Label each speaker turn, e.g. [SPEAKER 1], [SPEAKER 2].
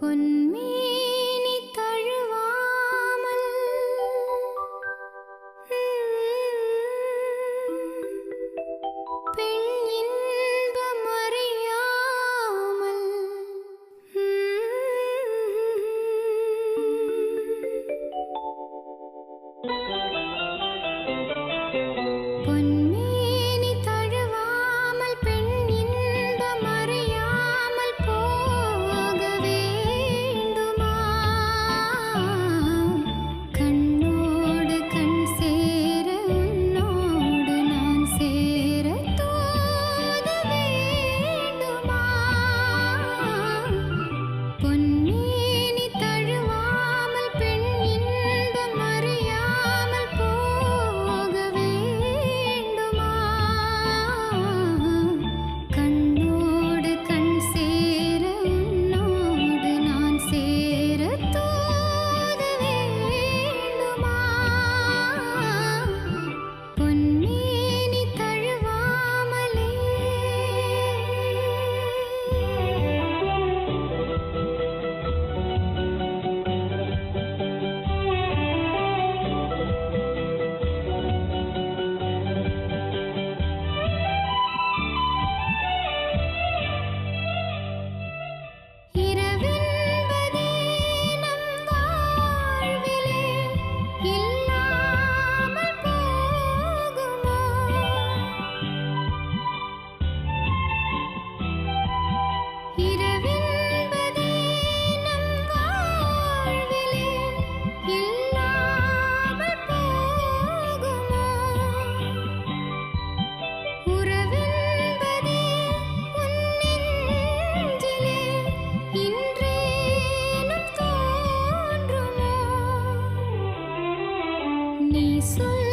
[SPEAKER 1] പൊന്മേ say